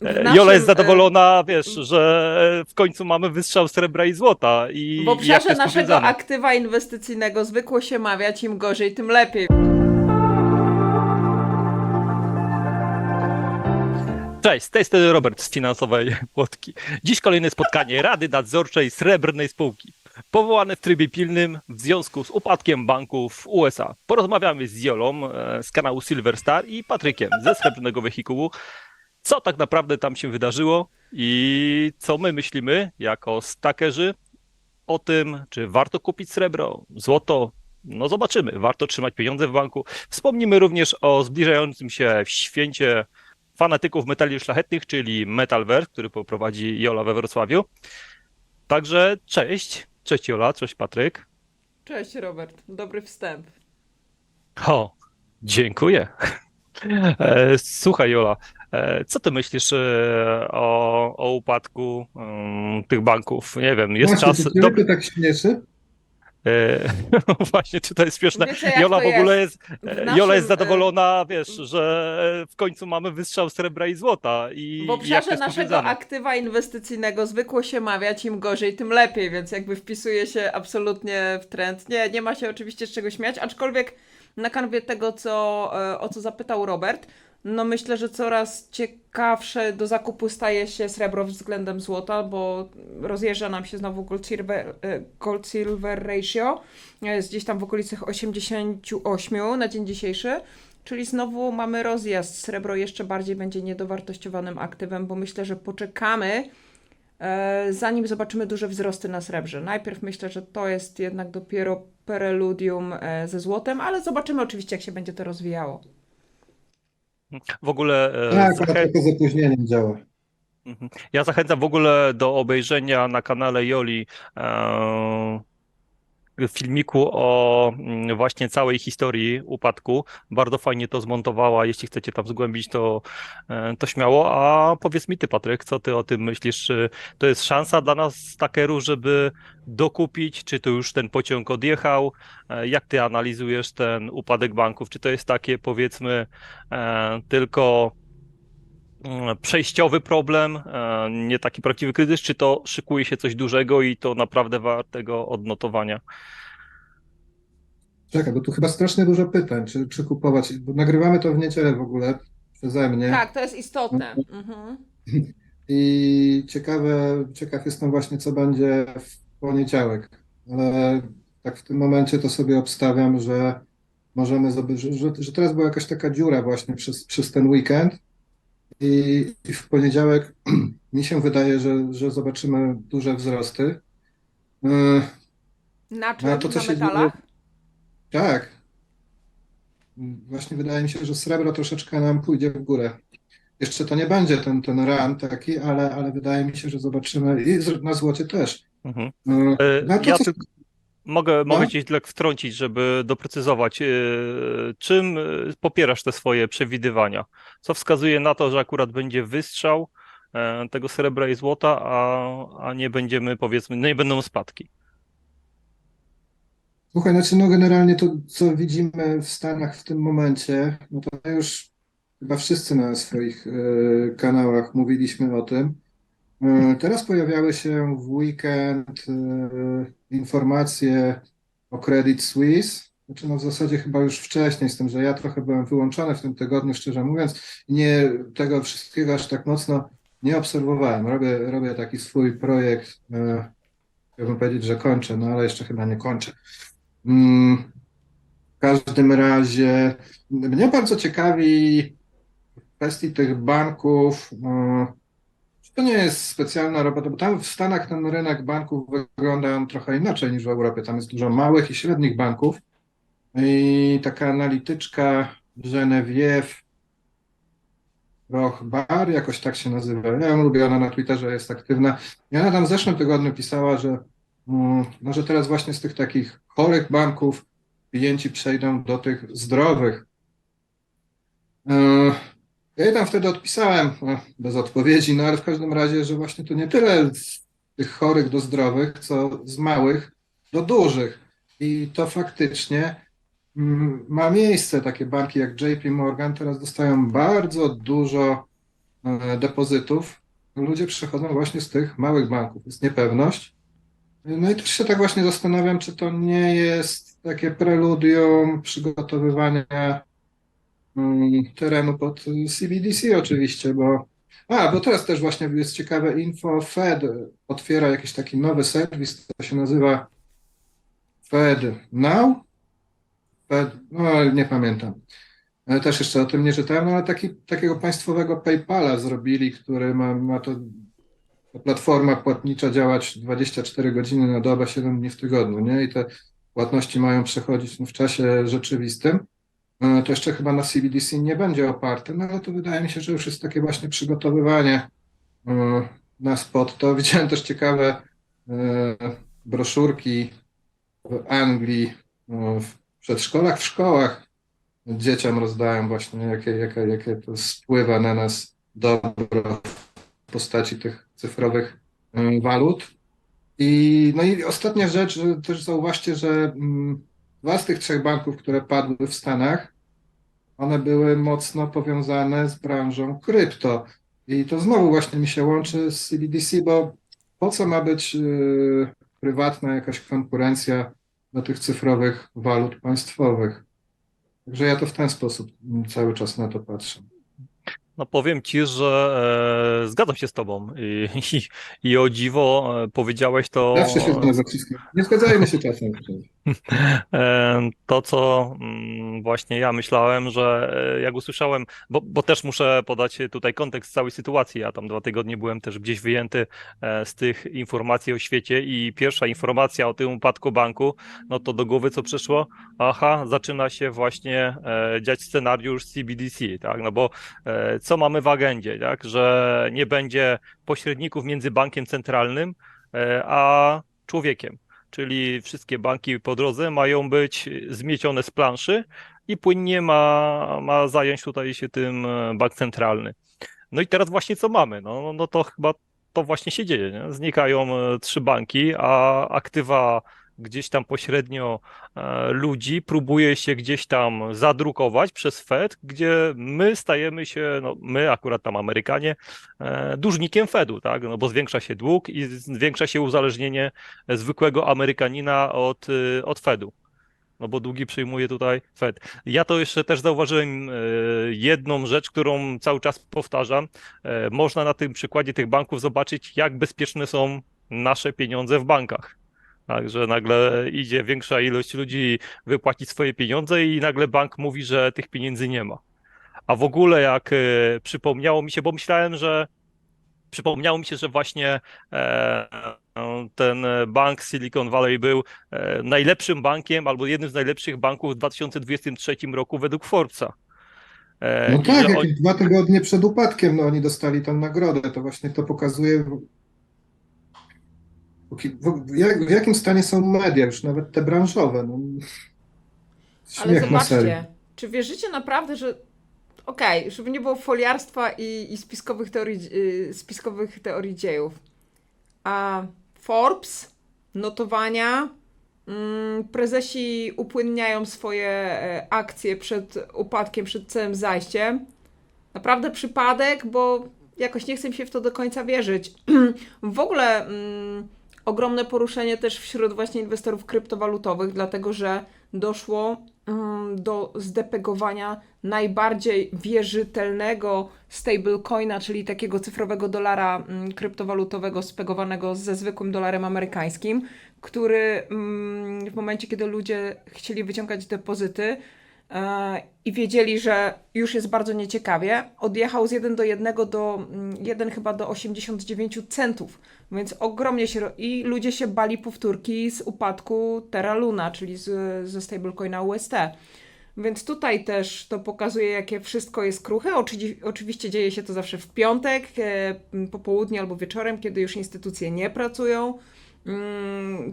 E, naszym, Jola jest e, zadowolona, wiesz, że w końcu mamy wystrzał srebra i złota. I W obszarze naszego aktywa inwestycyjnego zwykło się mawiać, im gorzej, tym lepiej. Cześć, z tej strony Robert z finansowej Płotki. Dziś kolejne spotkanie Rady Nadzorczej Srebrnej Spółki. Powołane w trybie pilnym w związku z upadkiem banków w USA. Porozmawiamy z Jolą e, z kanału Silver Star i Patrykiem ze Srebrnego Wehikułu. Co tak naprawdę tam się wydarzyło i co my myślimy jako stakerzy o tym, czy warto kupić srebro, złoto. No zobaczymy, warto trzymać pieniądze w banku. Wspomnimy również o zbliżającym się święcie fanatyków metali szlachetnych, czyli Metalverse, który poprowadzi Jola we Wrocławiu. Także cześć, cześć Jola, cześć Patryk. Cześć Robert, dobry wstęp. O, dziękuję. E, Słuchaj Jola, co ty myślisz e, o, o upadku mm, tych banków? Nie wiem, jest Właśnie, czas... czy dob- to tak śmieszy? E, Właśnie tutaj jest śmieszne. Wiecie, jak Jola to w ogóle jest? e, naszym, Jola jest e, zadowolona, wiesz, że w końcu mamy wystrzał srebra i złota. I W obszarze naszego aktywa inwestycyjnego zwykło się mawiać, im gorzej, tym lepiej, więc jakby wpisuje się absolutnie w trend. Nie, nie ma się oczywiście z czego śmiać, aczkolwiek na kanwie tego, co, e, o co zapytał Robert, no myślę, że coraz ciekawsze do zakupu staje się srebro względem złota, bo rozjeżdża nam się znowu gold silver, e, gold silver ratio, jest gdzieś tam w okolicach 88 na dzień dzisiejszy. Czyli znowu mamy rozjazd. Srebro jeszcze bardziej będzie niedowartościowanym aktywem, bo myślę, że poczekamy, e, zanim zobaczymy duże wzrosty na srebrze. Najpierw myślę, że to jest jednak dopiero preludium e, ze złotem, ale zobaczymy oczywiście, jak się będzie to rozwijało. W ogóle e, Tak, zachę... trochę z opóźnieniem działa. Mhm. Ja zachęcam w ogóle do obejrzenia na kanale Joli e, filmiku o mm, właśnie całej historii upadku. Bardzo fajnie to zmontowała. Jeśli chcecie tam zgłębić, to, e, to śmiało. A powiedz mi ty, Patryk, co ty o tym myślisz? Czy to jest szansa dla nas takeru, żeby dokupić? Czy to już ten pociąg odjechał? E, Jak ty analizujesz ten upadek banków? Czy to jest takie, powiedzmy, e, tylko przejściowy problem, e, nie taki prawdziwy kryzys, czy to szykuje się coś dużego i to naprawdę wartego odnotowania? Czekaj, bo tu chyba strasznie dużo pytań, czy, czy kupować, bo nagrywamy to w niedzielę w ogóle przeze mnie Tak, to jest istotne. Mhm. i ciekawe, ciekaw jestem właśnie, co będzie w poniedziałek, ale tak w tym momencie to sobie obstawiam, że możemy zobaczyć, że, że, że teraz była jakaś taka dziura właśnie przez, przez ten weekend i, i w poniedziałek mi się wydaje, że, że zobaczymy duże wzrosty. Yy, Na czym? No, a to, co na się dzieje- metalach? Tak. Właśnie wydaje mi się, że srebro troszeczkę nam pójdzie w górę. Jeszcze to nie będzie ten, ten run taki, ale, ale wydaje mi się, że zobaczymy i na złocie też. Mhm. No, E, no to Ja co- tylko mogę, mogę No. cię tylko wtrącić, żeby doprecyzować, e, czym e, popierasz te swoje przewidywania? Co wskazuje na to, że akurat będzie wystrzał e, tego srebra i złota, a, a nie będziemy, powiedzmy, no nie będą spadki. Słuchaj, znaczy no generalnie to, co widzimy w Stanach w tym momencie, no to już chyba wszyscy na swoich e, kanałach mówiliśmy o tym. E, teraz pojawiały się w weekend e, informacje o Credit Suisse. Znaczy no w zasadzie chyba już wcześniej, z tym, że ja trochę byłem wyłączony w tym tygodniu, szczerze mówiąc, i nie tego wszystkiego aż tak mocno nie obserwowałem. Robię, robię taki swój projekt, e, chciałbym powiedzieć, że kończę, no ale jeszcze chyba nie kończę. Mm, W każdym razie mnie bardzo ciekawi w kwestii tych banków. To nie jest specjalna robota, bo tam w Stanach ten rynek banków wygląda trochę inaczej niż w Europie. Tam jest dużo małych i średnich banków. I taka analityczka Genevieve Rochbar, jakoś tak się nazywa. Ja ją lubię, ona na Twitterze jest aktywna. I ona tam w zeszłym tygodniu pisała, że Mm, No, teraz właśnie z tych takich chorych banków klienci przejdą do tych zdrowych. E, Ja tam wtedy odpisałem, bez odpowiedzi, no ale w każdym razie, że właśnie to nie tyle z tych chorych do zdrowych, co z małych do dużych. I to faktycznie mm, ma miejsce. Takie banki jak JP Morgan teraz dostają bardzo dużo e, depozytów ludzie przechodzą właśnie z tych małych banków. Jest niepewność. No i też się tak właśnie zastanawiam, czy to nie jest takie preludium przygotowywania terenu pod CBDC oczywiście, bo a, bo teraz też właśnie jest ciekawe info, Fed otwiera jakiś taki nowy serwis, to się nazywa Fed Now? Fed, no nie pamiętam. Też jeszcze o tym nie czytałem, no ale taki, takiego państwowego PayPala zrobili, który ma, ma to platforma płatnicza działać 24 godziny na dobę, 7 dni w tygodniu, nie? I te płatności mają przechodzić no, w czasie rzeczywistym. E, To jeszcze chyba na CBDC nie będzie oparte, no ale to wydaje mi się, że już jest takie właśnie przygotowywanie e, na spot. To widziałem też ciekawe e, broszurki w Anglii, e, w przedszkolach, w szkołach dzieciom rozdają właśnie, jakie, jakie, jakie to spływa na nas dobro w postaci tych cyfrowych walut. I, no i ostatnia rzecz, też zauważcie, że mm, dwa z tych trzech banków, które padły w Stanach, one były mocno powiązane z branżą krypto. I to znowu właśnie mi się łączy z CBDC, bo po co ma być y, prywatna jakaś konkurencja do tych cyfrowych walut państwowych? Także ja to w ten sposób mm, cały czas na to patrzę. No powiem ci, że e, zgadzam się z tobą i, i, i o dziwo e, powiedziałeś to. Zawsze się z zaciskam. Nie zgadzajmy się czasem. E, To, co mm, właśnie ja myślałem, że e, jak usłyszałem, bo, bo też muszę podać tutaj kontekst całej sytuacji. Ja tam dwa tygodnie byłem też gdzieś wyjęty e, z tych informacji o świecie i pierwsza informacja o tym upadku banku, no to do głowy co przyszło? Aha, zaczyna się właśnie dziać scenariusz CBDC, tak? No bo co mamy w agendzie, tak? Że nie będzie pośredników między bankiem centralnym e, a człowiekiem czyli wszystkie banki po drodze mają być zmiecione z planszy i płynnie ma, ma zająć tutaj się tym e, bank centralny. No i teraz właśnie co mamy? No, no to chyba to właśnie się dzieje. Nie? Znikają e, trzy banki, a aktywa gdzieś tam pośrednio e, ludzi próbuje się gdzieś tam zadrukować przez Fed, gdzie my stajemy się, no my akurat tam Amerykanie, e, dłużnikiem Fedu, tak? No bo zwiększa się dług i zwiększa się uzależnienie zwykłego Amerykanina od, y, od Fedu. No bo długi przyjmuje tutaj Fed. Ja to jeszcze też zauważyłem e, jedną rzecz, którą cały czas powtarzam. E, Można na tym przykładzie tych banków zobaczyć, jak bezpieczne są nasze pieniądze w bankach. Także nagle idzie większa ilość ludzi wypłacić swoje pieniądze i nagle bank mówi, że tych pieniędzy nie ma. A w ogóle jak e, przypomniało mi się, bo myślałem, że przypomniało mi się, że właśnie e, ten bank Silicon Valley był e, najlepszym bankiem albo jednym z najlepszych banków w 2023 roku według Forbesa. E, No tak, że jakieś oni- dwa tygodnie przed upadkiem, no oni dostali tą nagrodę. To właśnie to pokazuje, w, w, w, jak, w jakim stanie są media, już nawet te branżowe. No. Ale zobaczcie, czy wierzycie naprawdę, że okej, żeby nie było foliarstwa i, i spiskowych, teorii, y, spiskowych teorii dziejów. A Forbes, notowania, mm, prezesi upłynniają swoje e, akcje przed upadkiem, przed całym zajściem. Naprawdę przypadek, bo jakoś nie chcę się w to do końca wierzyć. w ogóle mm, ogromne poruszenie też wśród właśnie inwestorów kryptowalutowych, dlatego że doszło mm, do zdepegowania najbardziej wierzytelnego stablecoina, czyli takiego cyfrowego dolara mm, kryptowalutowego spegowanego ze zwykłym dolarem amerykańskim, który mm, w momencie, kiedy ludzie chcieli wyciągać depozyty i wiedzieli, że już jest bardzo nieciekawie, odjechał z 1 do 1 do 1 chyba do 89 centów. Więc ogromnie się. I ludzie się bali powtórki z upadku Terra Luna, czyli z, ze stablecoina UST. Więc tutaj też to pokazuje, jakie wszystko jest kruche. Oczywi- oczywiście dzieje się to zawsze w piątek, e, po południu albo wieczorem, kiedy już instytucje nie pracują, mm,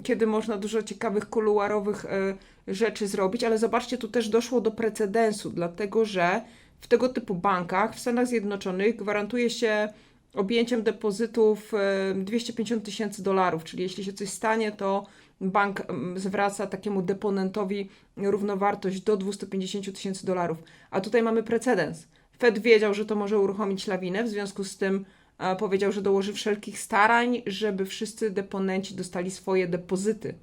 kiedy można dużo ciekawych kuluarowych e, rzeczy zrobić, ale zobaczcie, tu też doszło do precedensu, dlatego że w tego typu bankach w Stanach Zjednoczonych gwarantuje się objęciem depozytów e, 250 tysięcy dolarów, czyli jeśli się coś stanie, to bank mm, zwraca takiemu deponentowi równowartość do 250 tysięcy dolarów. A tutaj mamy precedens. Fed wiedział, że to może uruchomić lawinę, w związku z tym e, powiedział, że dołoży wszelkich starań, żeby wszyscy deponenci dostali swoje depozyty.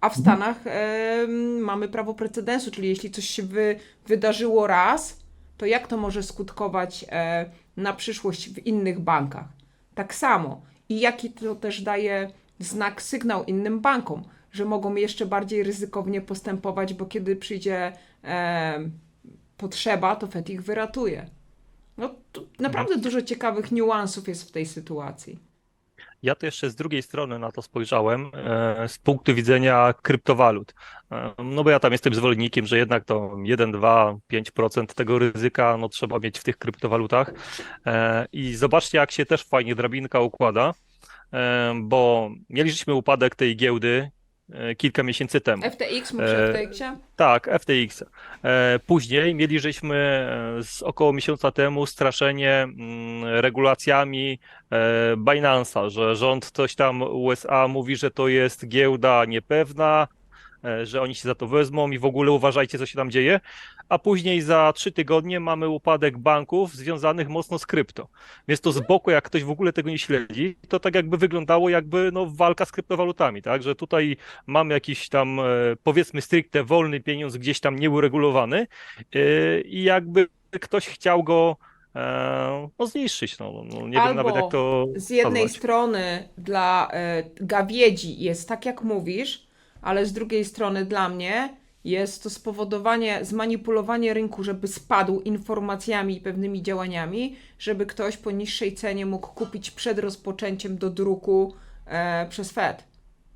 A w Stanach em, mamy prawo precedensu, czyli jeśli coś się wy, wydarzyło raz, to jak to może skutkować e, na przyszłość w innych bankach? Tak samo. I jaki to też daje znak, sygnał innym bankom, że mogą jeszcze bardziej ryzykownie postępować, bo kiedy przyjdzie em, potrzeba, to Fed ich wyratuje. No, naprawdę dużo ciekawych niuansów jest w tej sytuacji. Ja to jeszcze z drugiej strony na to spojrzałem, e, z punktu widzenia kryptowalut. E, No bo ja tam jestem zwolennikiem, że jednak to 1, 2, 5% tego ryzyka no, trzeba mieć w tych kryptowalutach. E, I zobaczcie, jak się też fajnie drabinka układa, bo mieliśmy upadek tej giełdy kilka miesięcy temu. FTX, mówisz o E, FTX-ie? Tak, FTX. E, Później mieliśmy e, z około miesiąca temu straszenie mm, regulacjami e, Binance'a, że rząd coś tam USA mówi, że to jest giełda niepewna, e, że oni się za to wezmą i w ogóle uważajcie, co się tam dzieje. A później za trzy tygodnie mamy upadek banków związanych mocno z krypto. Więc to z boku, jak ktoś w ogóle tego nie śledzi, to tak jakby wyglądało jakby no, walka z kryptowalutami, tak? Że tutaj mamy jakiś tam, e, powiedzmy stricte wolny pieniądz gdzieś tam nieuregulowany e, i jakby ktoś chciał go e, no, zniszczyć. No, no, nie wiem nawet jak to z jednej nazwać. strony dla e, gawiedzi jest tak, jak mówisz, ale z drugiej strony dla mnie jest to spowodowanie, zmanipulowanie rynku, żeby spadł informacjami i pewnymi działaniami, żeby ktoś po niższej cenie mógł kupić przed rozpoczęciem do druku e, przez Fed.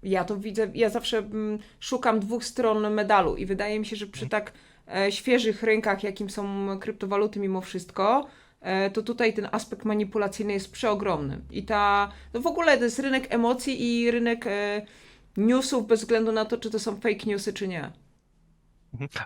Ja to widzę, ja zawsze mm, szukam dwóch stron medalu i wydaje mi się, że przy tak e, świeżych rynkach, jakim są kryptowaluty mimo wszystko, e, to tutaj ten aspekt manipulacyjny jest przeogromny. I ta, no w ogóle to jest rynek emocji i rynek e, newsów bez względu na to, czy to są fake newsy, czy nie.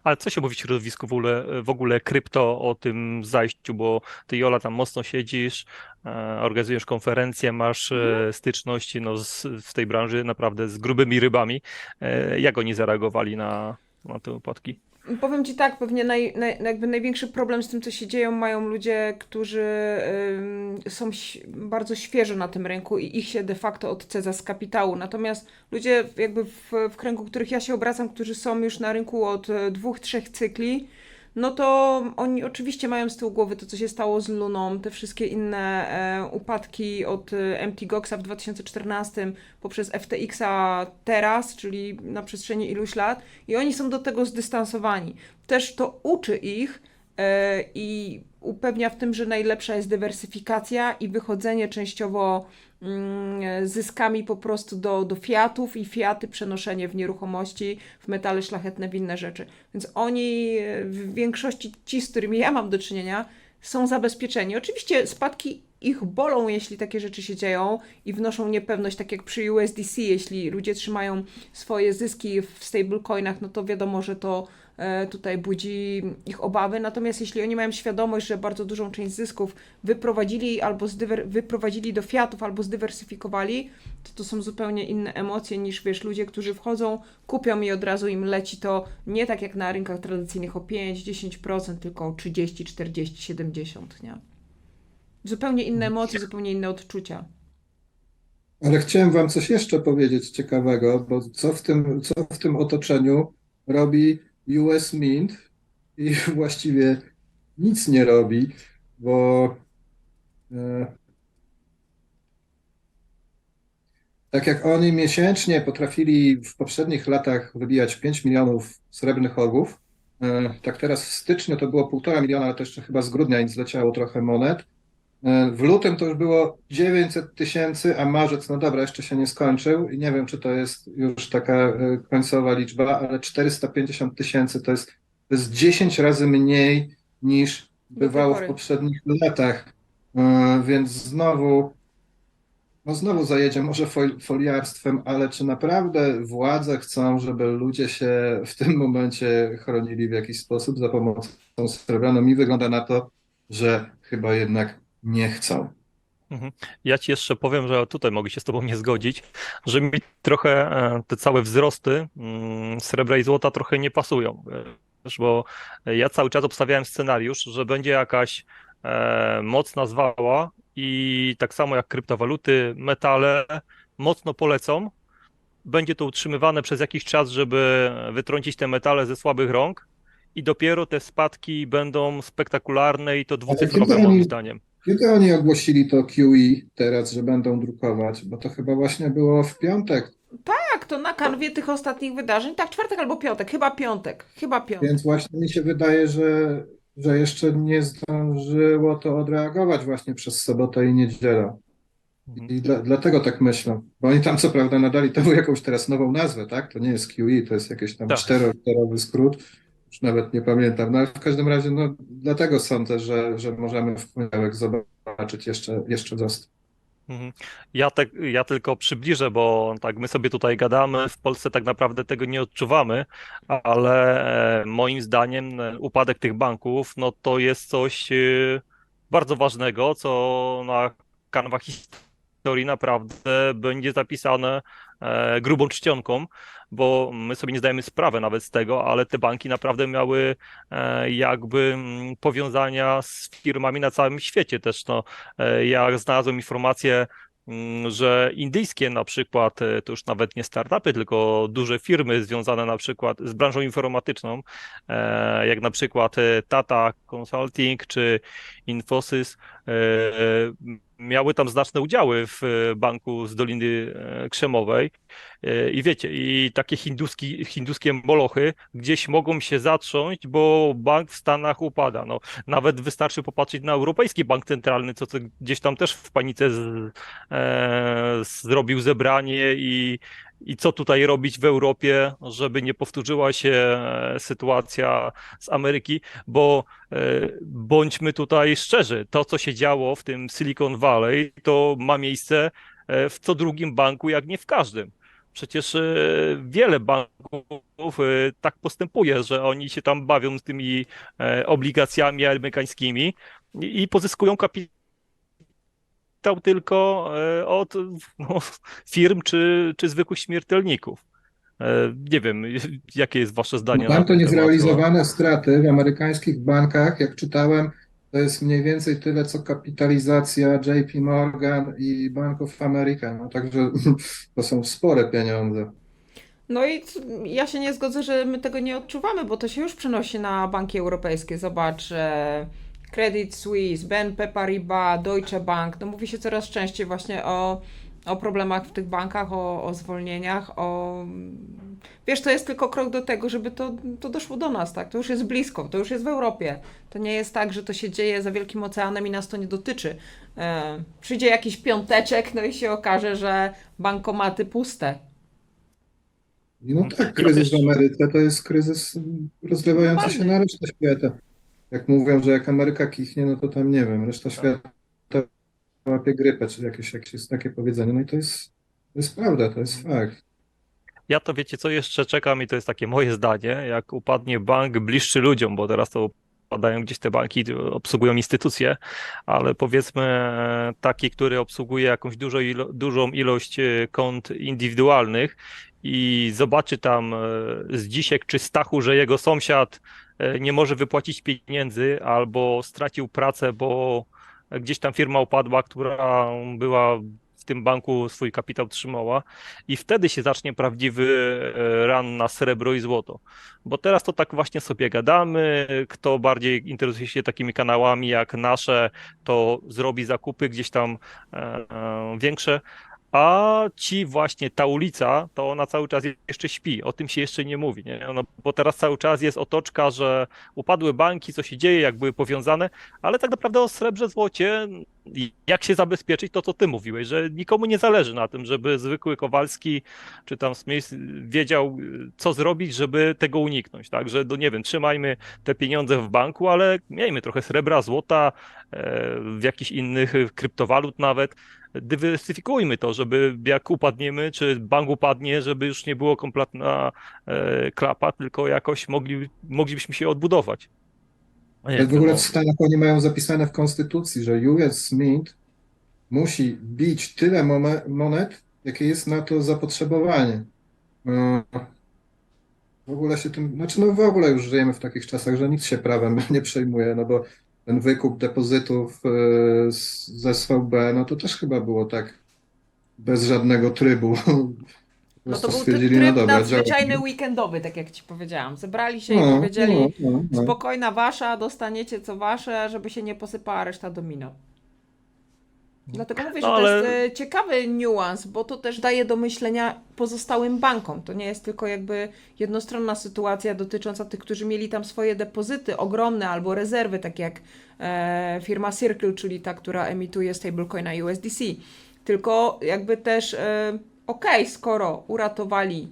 Ale co się mówi w środowisku w ogóle, w ogóle krypto o tym zajściu, bo ty Jola tam mocno siedzisz, e, organizujesz konferencje, masz e, styczności no, z, w tej branży naprawdę z grubymi rybami. E, Jak oni zareagowali na, na te upadki? Powiem Ci tak, pewnie naj, naj, jakby największy problem z tym, co się dzieją, mają ludzie, którzy ym, są bardzo świeżo na tym rynku i ich się de facto odcedza z kapitału. Natomiast ludzie jakby w, w kręgu, których ja się obracam, którzy są już na rynku od e, dwóch, trzech cykli, no to oni oczywiście mają z tyłu głowy to, co się stało z Luną, te wszystkie inne e, upadki od e, MT Goxa w 2014 poprzez FTX-a teraz, czyli na przestrzeni iluś lat, i oni są do tego zdystansowani. Też to uczy ich e, i upewnia w tym, że najlepsza jest dywersyfikacja i wychodzenie częściowo mm, zyskami po prostu do, do fiatów i fiaty przenoszenie w nieruchomości, w metale szlachetne, w inne rzeczy. Więc oni, w większości ci, z którymi ja mam do czynienia, są zabezpieczeni. Oczywiście spadki ich bolą, jeśli takie rzeczy się dzieją i wnoszą niepewność, tak jak przy USDC, jeśli ludzie trzymają swoje zyski w stablecoinach, no to wiadomo, że to tutaj budzi ich obawy. Natomiast jeśli oni mają świadomość, że bardzo dużą część zysków wyprowadzili albo zdywer- wyprowadzili do fiatów, albo zdywersyfikowali, to to są zupełnie inne emocje niż wiesz, ludzie, którzy wchodzą, kupią i od razu im leci to nie tak jak na rynkach tradycyjnych o 5-10%, tylko o 30, 40, 70, nie? Zupełnie inne emocje, zupełnie inne odczucia. Ale chciałem wam coś jeszcze powiedzieć ciekawego, bo co w tym, co w tym otoczeniu robi US Mint i właściwie nic nie robi, bo e, tak jak oni miesięcznie potrafili w poprzednich latach wybijać 5 milionów srebrnych ogów, e, tak teraz w styczniu to było 1,5 miliona, ale to jeszcze chyba z grudnia im zleciało trochę monet. E, W lutym to już było 900 tysięcy, a marzec, no dobra, jeszcze się nie skończył i nie wiem, czy to jest już taka e, końcowa liczba, ale 450 tysięcy to jest, to jest 10 razy mniej niż bywało w poprzednich latach. E, Więc znowu, no znowu zajedzie może fol- foliarstwem, ale czy naprawdę władze chcą, żeby ludzie się w tym momencie chronili w jakiś sposób za pomocą srebra? No mi wygląda na to, że chyba jednak nie chcą. Ja ci jeszcze powiem, że tutaj mogę się z tobą nie zgodzić, że mi trochę e, te całe wzrosty mm, srebra i złota trochę nie pasują. Bo ja cały czas obstawiałem scenariusz, że będzie jakaś e, mocna zwała i tak samo jak kryptowaluty, metale mocno polecą. Będzie to utrzymywane przez jakiś czas, żeby wytrącić te metale ze słabych rąk i dopiero te spadki będą spektakularne i to dwucyfrowe moim zdaniem. Kiedy oni ogłosili to QE teraz, że będą drukować? Bo to chyba właśnie było w piątek, Tak, to na kanwie tych ostatnich wydarzeń. Tak, czwartek albo piątek. Chyba piątek. Chyba piątek. więc właśnie mi się wydaje, że, że jeszcze nie zdążyło to odreagować właśnie przez sobotę i niedzielę. I dla, dlatego tak myślę. Bo oni tam co prawda nadali temu jakąś teraz nową nazwę, tak? To nie jest QE, to jest jakiś tam Tak. czteroliterowy skrót. Już nawet nie pamiętam. No ale w każdym razie, no dlatego sądzę, że, że możemy w poniedziałek zobaczyć jeszcze, jeszcze wzrost. Mhm. Ja, te, ja tylko przybliżę, bo tak my sobie tutaj gadamy, w Polsce tak naprawdę tego nie odczuwamy, ale e, moim zdaniem e, upadek tych banków, no to jest coś e, bardzo ważnego, co na kanwach historii naprawdę będzie zapisane grubą czcionką, bo my sobie nie zdajemy sprawy nawet z tego, ale te banki naprawdę miały e, jakby mm, powiązania z firmami na całym świecie też, no. E, Ja znalazłem informację, mm, że indyjskie na przykład, e, to już nawet nie startupy, tylko duże firmy związane na przykład z branżą informatyczną, e, jak na przykład e, Tata Consulting czy Infosys, e, e, miały tam znaczne udziały w e, banku z Doliny e, Krzemowej. E, I wiecie, i takie hinduski, hinduskie molochy gdzieś mogą się zatrząść, bo bank w Stanach upada. No, nawet wystarczy popatrzeć na Europejski Bank Centralny, co, co gdzieś tam też w panice z, e, zrobił zebranie i, i co tutaj robić w Europie, żeby nie powtórzyła się e, sytuacja z Ameryki, bo e, bądźmy tutaj szczerzy, to co się działo w tym Silicon Valley, to ma miejsce e, w co drugim banku, jak nie w każdym. Przecież wiele banków tak postępuje, że oni się tam bawią z tymi obligacjami amerykańskimi i pozyskują kapitał tylko e, od no, firm czy, czy zwykłych śmiertelników. E, Nie wiem, jakie jest wasze zdanie na Mam to ten temat? niezrealizowane straty w amerykańskich bankach, jak czytałem, to jest mniej więcej tyle, co kapitalizacja JP Morgan i Bank of America. No, także to są spore pieniądze. No i ja się nie zgodzę, że my tego nie odczuwamy, bo to się już przenosi na banki europejskie. Zobacz, Credit Suisse, BNP Paribas, Deutsche Bank. No mówi się coraz częściej właśnie o, o problemach w tych bankach, o, o zwolnieniach, o... Wiesz, to jest tylko krok do tego, żeby to, to doszło do nas, tak? To już jest blisko, to już jest w Europie. To nie jest tak, że to się dzieje za wielkim oceanem i nas to nie dotyczy. E, przyjdzie jakiś piąteczek, no i się okaże, że bankomaty puste. No tak, kryzys w Ameryce to jest kryzys rozlewający się na resztę świata. Jak mówią, że jak Ameryka kichnie, no to tam nie wiem, reszta świata łapie grypę, czy jakieś, jakieś jest takie powiedzenie. No i to jest, to jest prawda, to jest fakt. Ja to wiecie, co jeszcze czekam i to jest takie moje zdanie, jak upadnie bank bliższy ludziom, bo teraz to upadają gdzieś te banki, obsługują instytucje, ale powiedzmy taki, który obsługuje jakąś ilo, dużą ilość e, kont indywidualnych i zobaczy tam e, z czy Stachu, że jego sąsiad e, nie może wypłacić pieniędzy albo stracił pracę, bo gdzieś tam firma upadła, która była w tym banku swój kapitał trzymała i wtedy się zacznie prawdziwy e, ran na srebro i złoto. Bo teraz to tak właśnie sobie gadamy, kto bardziej interesuje się takimi kanałami jak nasze, to zrobi zakupy gdzieś tam większe, a ci właśnie, ta ulica, to ona cały czas jeszcze śpi, o tym się jeszcze nie mówi, nie? No, bo teraz cały czas jest otoczka, że upadły banki, co się dzieje, jak były powiązane, ale tak naprawdę o srebrze, złocie, jak się zabezpieczyć, to co ty mówiłeś, że nikomu nie zależy na tym, żeby zwykły Kowalski czy tam Smith wiedział, co zrobić, żeby tego uniknąć, tak, że no nie wiem, trzymajmy te pieniądze w banku, ale miejmy trochę srebra, złota, e, w jakichś innych e, kryptowalut nawet, dywersyfikujmy to, żeby jak upadniemy, czy bank upadnie, żeby już nie było kompletna e, klapa, tylko jakoś mogli, moglibyśmy się odbudować. W ogóle no. w Stanach oni mają zapisane w konstytucji, że US Mint musi bić tyle monet, jakie jest na to zapotrzebowanie. E, W ogóle się tym, znaczy no w ogóle już żyjemy w takich czasach, że nikt się prawem nie przejmuje, no bo ten wykup depozytów e, z, SVB, no to też chyba było tak bez żadnego trybu. Po No to był stwierdzili, tryb no dobra, nadzwyczajny działa. weekendowy, tak jak ci powiedziałam. Zebrali się i No, powiedzieli, no, no, no. spokojna wasza, dostaniecie co wasze, żeby się nie posypała reszta domino. Dlatego mówię, że No, to ale- jest e, ciekawy niuans, bo to też daje do myślenia pozostałym bankom. To nie jest tylko jakby jednostronna sytuacja dotycząca tych, którzy mieli tam swoje depozyty ogromne albo rezerwy, tak jak e, firma Circle, czyli ta, która emituje stablecoina USDC. Tylko jakby też, e, okej, skoro uratowali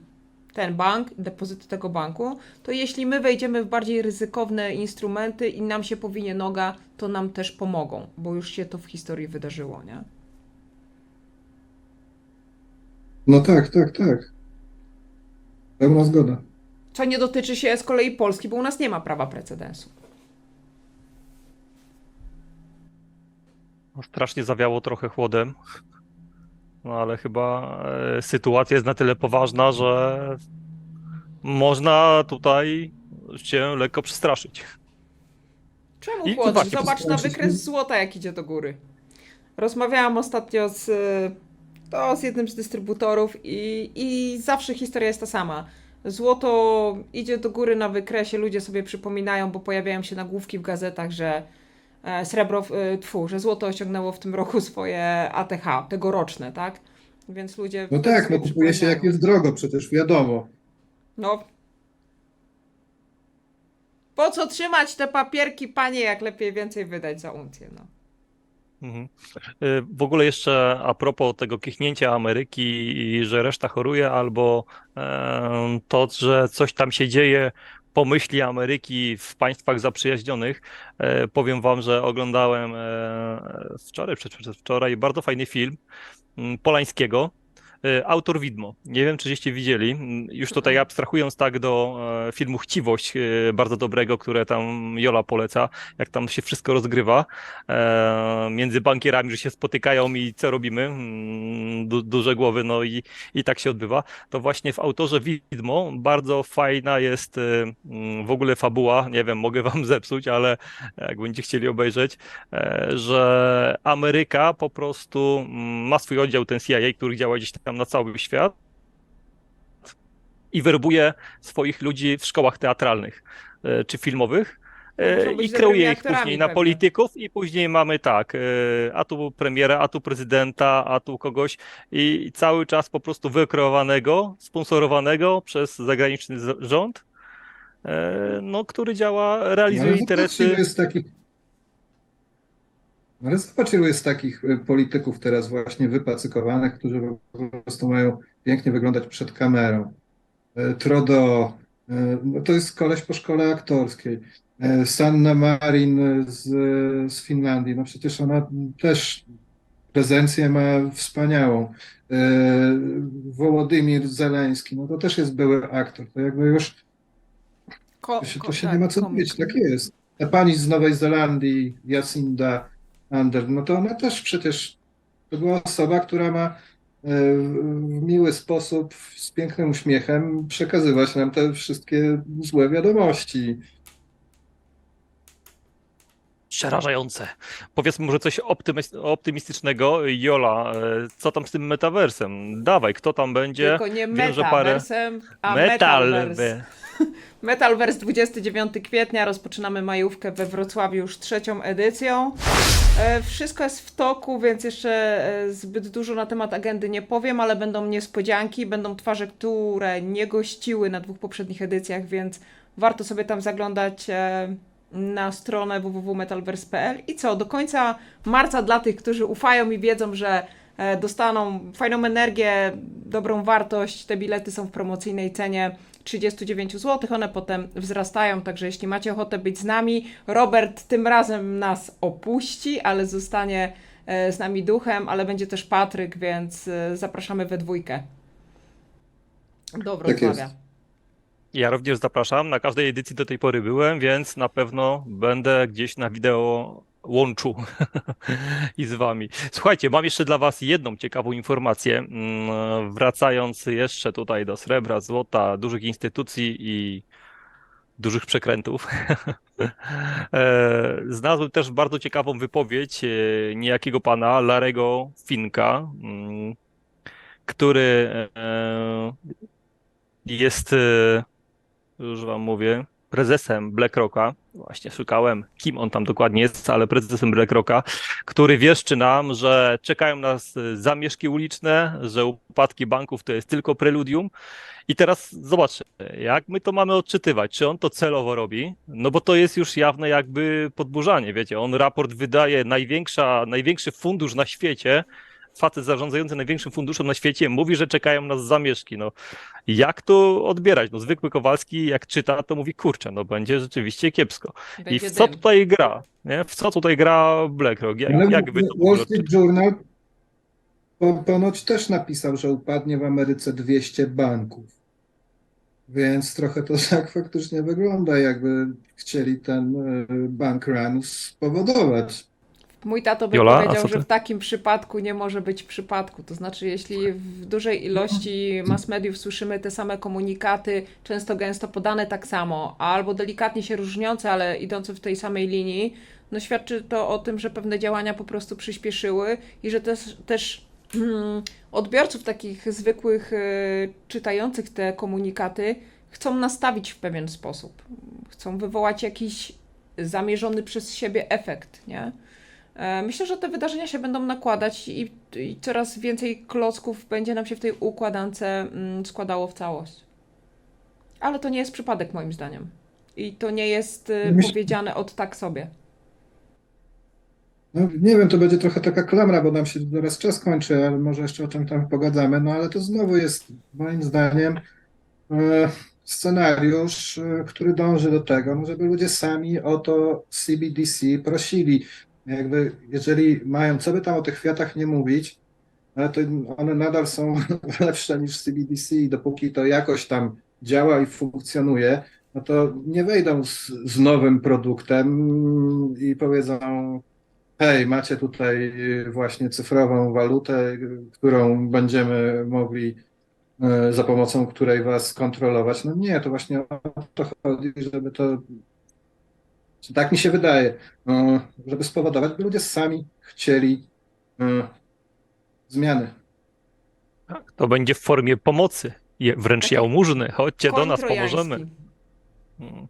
ten bank, depozyty tego banku, to jeśli my wejdziemy w bardziej ryzykowne instrumenty i nam się powinie noga, to nam też pomogą, bo już się to w historii wydarzyło, nie? No tak, tak, tak. Pełna zgoda. Co nie dotyczy się z kolei Polski, bo u nas nie ma prawa precedensu. No, Strasznie zawiało trochę chłodem. No ale chyba e, sytuacja jest na tyle poważna, że można tutaj się lekko przestraszyć. Czemu I chłodzi? zobaczcie, Zobacz na wykres złota, jak idzie do góry. Rozmawiałam ostatnio z, y, to z jednym z dystrybutorów i, i zawsze historia jest ta sama. Złoto idzie do góry na wykresie, ludzie sobie przypominają, bo pojawiają się nagłówki w gazetach, że srebro, e, tfu, że złoto osiągnęło w tym roku swoje ATH, tegoroczne, tak? Więc ludzie No tak, no kupuje się jak jest drogo, przecież wiadomo. No. Po co trzymać te papierki, panie, jak lepiej więcej wydać za uncję, no. Mhm. Y, W ogóle jeszcze a propos tego kichnięcia Ameryki i że reszta choruje, albo to, że coś tam się dzieje po myśli Ameryki w państwach zaprzyjaźnionych, e, powiem wam, że oglądałem e, wczoraj, przedwczoraj bardzo fajny film m, Polańskiego. E, Autor Widmo. Nie wiem, czy żeście widzieli. M, Już tutaj abstrahując tak do e, filmu Chciwość, e, bardzo dobrego, które tam Jola poleca, jak tam się wszystko rozgrywa między bankierami, że się spotykają i co robimy, Mm, du, duże głowy, no i, i tak się odbywa, to właśnie w autorze Widmo bardzo fajna jest mm, w ogóle fabuła, nie wiem, mogę wam zepsuć, ale jak będziecie chcieli obejrzeć, że Ameryka po prostu mm, ma swój oddział, ten CIA, który działa gdzieś tam na cały świat i werbuje swoich ludzi w szkołach teatralnych e, czy filmowych. e, być I kreuje ich później na pewnie. polityków, i później mamy tak, e, a tu premiera, a tu prezydenta, a tu kogoś, i cały czas po prostu wykreowanego, sponsorowanego przez zagraniczny rząd, no, który działa, realizuje interesy. jest takich... Ale zobacz, ilu jest takich y, polityków teraz właśnie wypacykowanych, którzy po prostu mają pięknie wyglądać przed kamerą. Y, Trudeau, y, no to jest koleś po szkole aktorskiej. Y, Sanna Marin z, z Finlandii, no przecież ona też prezencję ma wspaniałą. Wołodymir Zeleński, no to też jest były aktor. To jakby już to się, to się tak, nie ma co komik. mówić, tak jest. Ta pani z Nowej Zelandii, Jacinda Ander, no to ona też przecież to była osoba, która ma e, w miły sposób, z pięknym uśmiechem przekazywać nam te wszystkie złe wiadomości. Przerażające. Powiedzmy może coś optymis- optymistycznego. Jola, e, co tam z tym metaversem? Dawaj, kto tam będzie? Tylko nie Wiem, że parę- metaversem, a Metal. Metalverse 29 kwietnia, rozpoczynamy majówkę we Wrocławiu już trzecią edycją. E, Wszystko jest w toku, więc jeszcze e, zbyt dużo na temat agendy nie powiem, ale będą niespodzianki, będą twarze, które nie gościły na dwóch poprzednich edycjach, więc warto sobie tam zaglądać e, na stronę www.metalverse.pl i co, do końca marca dla tych, którzy ufają i wiedzą, że dostaną fajną energię, dobrą wartość, te bilety są w promocyjnej cenie 39 zł, one potem wzrastają, także jeśli macie ochotę być z nami, Robert tym razem nas opuści, ale zostanie e, z nami duchem, ale będzie też Patryk, więc e, zapraszamy we dwójkę do Tak jest. Wrocławia. Ja również zapraszam. Na każdej edycji do tej pory byłem, więc na pewno będę gdzieś na wideo łączu i z wami. Słuchajcie, mam jeszcze dla was jedną ciekawą informację. Mm, Wracając jeszcze tutaj do srebra, złota, dużych instytucji i dużych przekrętów. E, Znalazłem też bardzo ciekawą wypowiedź e, niejakiego pana Larego Finka, mm, który e, jest, już wam mówię, prezesem BlackRocka. Właśnie szukałem, kim on tam dokładnie jest, ale prezesem BlackRocka, który wieszczy nam, że czekają nas e, zamieszki uliczne, że upadki banków to jest tylko preludium. I teraz zobaczcie, jak my to mamy odczytywać? Czy on to celowo robi? No bo to jest już jawne jakby podburzanie, wiecie. On raport wydaje największa, największy fundusz na świecie, facet zarządzający największym funduszem na świecie mówi, że czekają nas zamieszki. No, jak to odbierać? No, zwykły Kowalski, jak czyta, to mówi, kurczę, no będzie rzeczywiście kiepsko. I Będzie w co dym. tutaj gra? Nie? W co tutaj gra BlackRock? Jak, jak wy to Wall Street Journal po, ponoć też napisał, że upadnie w Ameryce 200 banków. Więc trochę to tak faktycznie wygląda, jakby chcieli ten e, bank run spowodować. Mój tato by Jola, powiedział, że w takim przypadku nie może być przypadku. To znaczy, jeśli w dużej ilości mass mediów słyszymy te same komunikaty, często gęsto podane tak samo, albo delikatnie się różniące, ale idące w tej samej linii, no świadczy to o tym, że pewne działania po prostu przyspieszyły i że też, też mm, odbiorców takich zwykłych, e, czytających te komunikaty, chcą nastawić w pewien sposób. Chcą wywołać jakiś zamierzony przez siebie efekt, nie? E, Myślę, że te wydarzenia się będą nakładać i, i coraz więcej klocków będzie nam się w tej układance mm, składało w całość. Ale to nie jest przypadek moim zdaniem. I to nie jest y, Myśl- powiedziane od tak sobie. No, nie wiem, to będzie trochę taka klamra, bo nam się zaraz czas kończy, ale może jeszcze o czym tam pogadamy. No ale to znowu jest moim zdaniem e, scenariusz, e, który dąży do tego, no, żeby ludzie sami o to CBDC prosili. Jakby, jeżeli mają, co by tam o tych kwiatach nie mówić, ale to one nadal są lepsze niż CBDC i dopóki to jakoś tam działa i funkcjonuje, no to nie wejdą z, z nowym produktem i powiedzą, hej, macie tutaj właśnie cyfrową walutę, którą będziemy mogli, e, za pomocą której was kontrolować. No nie, to właśnie o to chodzi, żeby to, tak mi się wydaje, e, żeby spowodować, by ludzie sami chcieli e, zmiany. Tak, to będzie w formie pomocy, wręcz jałmużny. Chodźcie do nas, pomożemy. trojański. Mm.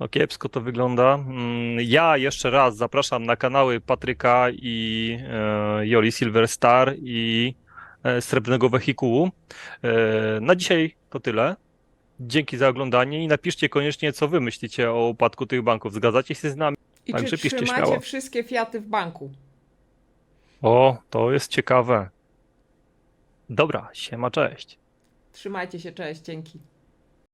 No kiepsko to wygląda. Mm, Ja jeszcze raz zapraszam na kanały Patryka i e, Joli Silverstar i e, Srebrnego Wehikułu. Na dzisiaj to tyle. Dzięki za oglądanie i napiszcie koniecznie, co wy myślicie o upadku tych banków. Zgadzacie się z nami? I Także czy piszcie trzymacie śmiało. wszystkie fiaty w banku? O, to jest ciekawe. Dobra, siema, cześć. Trzymajcie się, cześć, dzięki.